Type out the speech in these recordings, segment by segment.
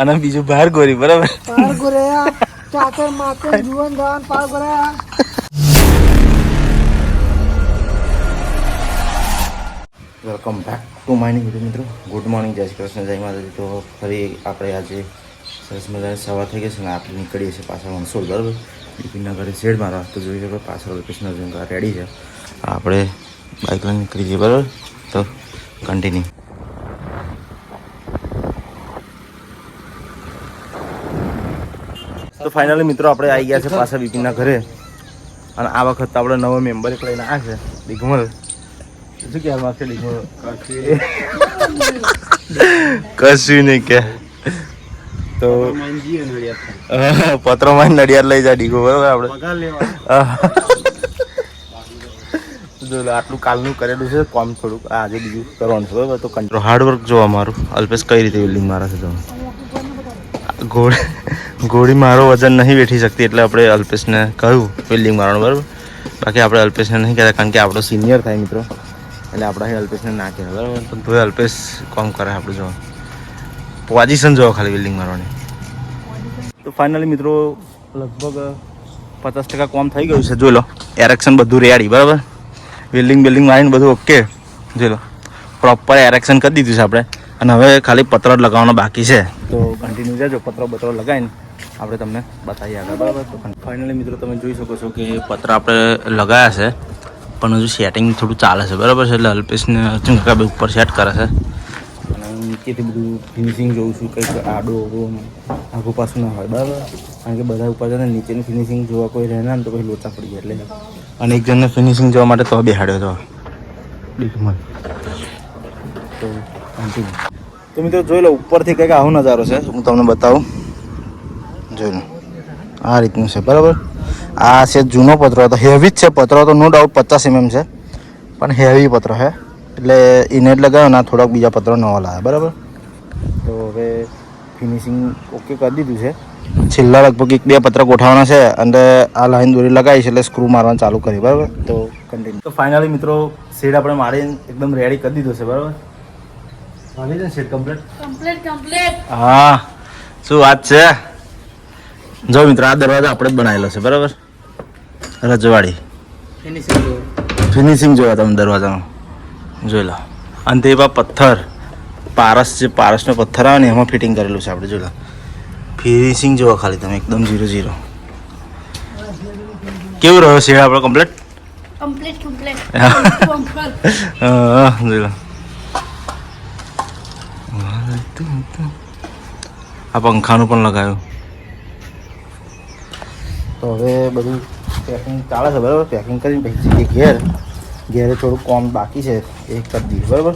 અને બીજું બહાર ગોરી બરાબર? બહાર ગોર્યા ચાકર માકર જુવન દાન પાર ગોર્યા. Welcome back to mining video મિત્રો. ગુડ મોર્નિંગ જય શ્રી કૃષ્ણ જય માતાજી. તો ફરી આપણે આજે સરસ મજાની સવાર થઈ ગઈ છે ને આપણે નીકળીએ છીએ પાછા વંશોલ બરાબર? બિપિનના ઘરે શેડ મારવા તો જોઈ શકો. પાછળ કૃષ્ણ રેડી છે. આપણે બાઇક લઈને નીકળી જઈએ બરાબર? તો કન્ટિન્યુ તો ફાઇનલી મિત્રો આપણે આવી ગયા છે પાછા બિપિનના ઘરે. અને આ વખત આપણે નવો મેમ્બર એક લઈને આવ્યા છે દિગમલ. શું કહેવા માંગશે દિગમલ? કશું નહીં કે. તો પત્રો માં નડિયાદ લઈ જા ડીગો બરોબર આપણે? આટલું કાલનું કરેલું છે કોમ થોડુંક. આજે બીજું કરવાનું છે બરાબર તો કંટ્રોલ હાર્ડવર્ક જો અમારું અલ્પેશ કઈ રીતે બિલ્ડિંગ મારા છે તમે? ઘોડી ગોળી મારો વજન નહીં વેઠી શકતી એટલે આપણે અલ્પેશને કહ્યું બિલ્ડિંગ મારવાનું, બરાબર? બાકી આપણે અલ્પેશને નહીં કહેતા કારણ કે આપણો સિનિયર થાય મિત્રો. એટલે આપણે અહીં અલ્પેશને ના કહેવાય, બરાબર? પણ તોય અલ્પેશ કોમ કરે આપણે જો પોઝિશન જોવો ખાલી બિલ્ડિંગ મારવાની. તો ફાઇનલી મિત્રો, લગભગ પચાસ ટકા કોમ થઈ ગયું છે, જોઈ લો. એરેક્શન બધું રેડી બરાબર? બિલ્ડિંગ બિલ્ડિંગ મારીને બધું ઓકે જોઈ લો. પ્રોપર એરેક્શન કરી દીધું છે આપણે. અને હવે ખાલી પત્ર જ લગાવવાનો બાકી છે. તો કન્ટિન્યુ જજો પત્ર બત્રો લગાવીને આપણે તમને બતાવીએ આગળ બરાબર? તો ફાઇનલી મિત્રો તમે જોઈ શકો છો કે પત્ર આપણે લગાવ્યા છે પણ હજુ સેટિંગ થોડું ચાલે છે બરાબર છે? એટલે અલ્પેશને અર્જુન કાકા બે ઉપર સેટ કરે છે. અને હું નીચેથી બધું ફિનિશિંગ જોઉં છું કંઈક આડો અવળો આખું પાછું ના હોય બરાબર? કારણ કે બધા ઉપર ને નીચેનું ફિનિશિંગ જોવા કોઈ રહેના ને તો પછી લોચા પડી જાય એટલે. અને એક જણને ફિનિશિંગ જોવા માટે તો બેહાડ્યો હતો. તો તો મિત્રો જોઈ લો, ઉપરથી કંઈક આવો નજારો છે. હું તમને બતાવું. જોઈ લો. આ રીતનું છે, બરાબર? આ છે જૂનો પતરો. હતો હેવી જ છે પત્રો, તો નો ડાઉટ પચાસ એમએમ છે. પણ હેવી પત્રો છે. એટલે એને જ લગાવ્યો ના થોડાક બીજા પત્રો નવા લાવ્યા, બરાબર? તો હવે ફિનિશિંગ ઓકે કરી દીધું છે. છેલ્લા લગભગ એક બે પત્ર ગોઠવવાના છે અને આ લાઈન દોરી લગાવી છે એટલે સ્ક્રૂ મારવાનું ચાલુ કરી, બરાબર? તો કન્ટિન્યુ તો ફાઇનલી મિત્રો શેડ આપણે મારીને એકદમ રેડી કરી દીધો છે, બરાબર? આવી જાય શેડ કમ્પ્લીટ કમ્પ્લીટ કમ્પ્લીટ હા શું વાત છે? જો મિત્રો આ દરવાજા આપણે જ બનાવેલો છે બરાબર? રજવાડી. ફિનિશિંગ જોયા તમે દરવાજામાં જોઈ લો. અને તે બા પથ્થર પારસ જે પારસનો પથ્થર આવે ને એમાં ફિટિંગ કરેલું છે આપણે જોઈ લો. ફિનિશિંગ જોવા ખાલી તમે એકદમ ઝીરો ઝીરો કેવું રહ્યો છે આપણો કમ્પ્લીટ કમ્પ્લીટ કમ્પ્લીટ જોઈ લો. આ પંખાનું પણ લગાવ્યું તો હવે બધું પેકિંગ ચાલે છે, બરાબર? પેકિંગ કરીને પછી જઈએ ઘેર. ઘેરે થોડું કોમ બાકી છે એ કરી દઈએ બરાબર?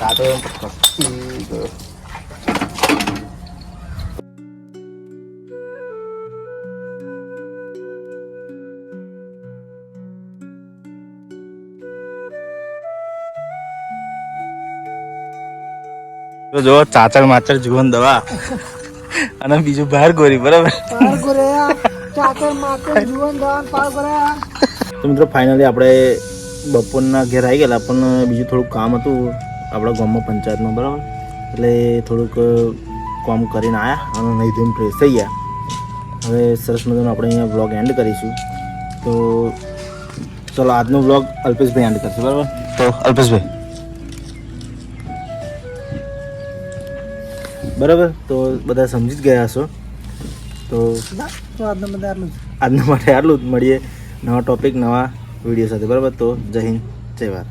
કાઢો આ તો જો ચાચર માચર જુવન દવા. અને બીજું બહાર ગોરી બરાબર? તો મિત્રો ફાઇનલી આપણે બપોરના ઘેર આવી ગયેલા પણ બીજું થોડુંક કામ હતું આપણા ગામમાં પંચાયતમાં બરાબર? એટલે થોડુંક કામ કરીને આવ્યા અને નહીં ધોઈને ફ્રેશ થઈ ગયા. હવે સરસ મજાનો આપણે અહીંયા બ્લોગ એન્ડ કરીશું. તો ચલો આજનો બ્લોગ અલ્પેશભાઈ એન્ડ કરશે બરાબર? તો અલ્પેશભાઈ બરાબર? તો બધા સમજી જ ગયા હશો. તો આજના માટે આટલું આજના માટે આટલું જ. મળીએ નવા ટોપિક નવા વીડિયો સાથે. બરાબર? તો જય હિન્દ જય ભારત.